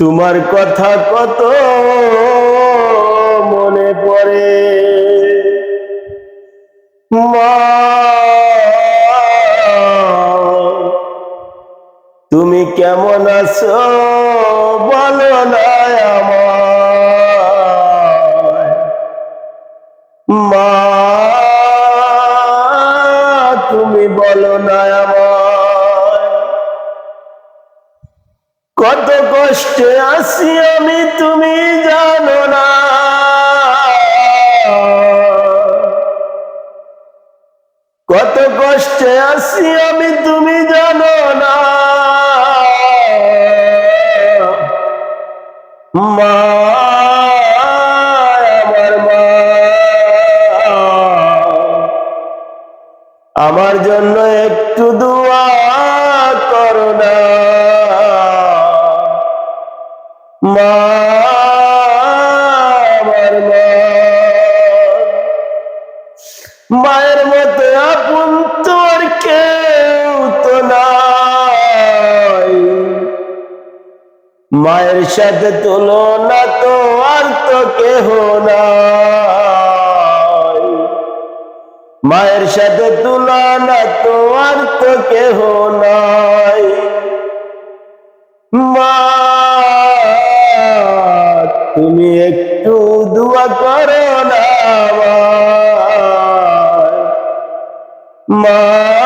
তোমার কথা কত মনে পড়ে? মা, তুমি কেমন আছো? বলো না আমায়। মা, তুমি বলো না আমায়। কষ্টে আছি আমি, তুমি জানো না। কত কষ্টে আছি আমি, তুমি জানো না। মা, আমার মা। আমার জন্য একটু মায়ের মতো আপন তোর কেউ তো মায়ের সাথে তুলনা তো আর তো কেহ নাই। মায়ের সাথে তুলনা তো আর তো কেহ নাই। দোয়া করো না। মা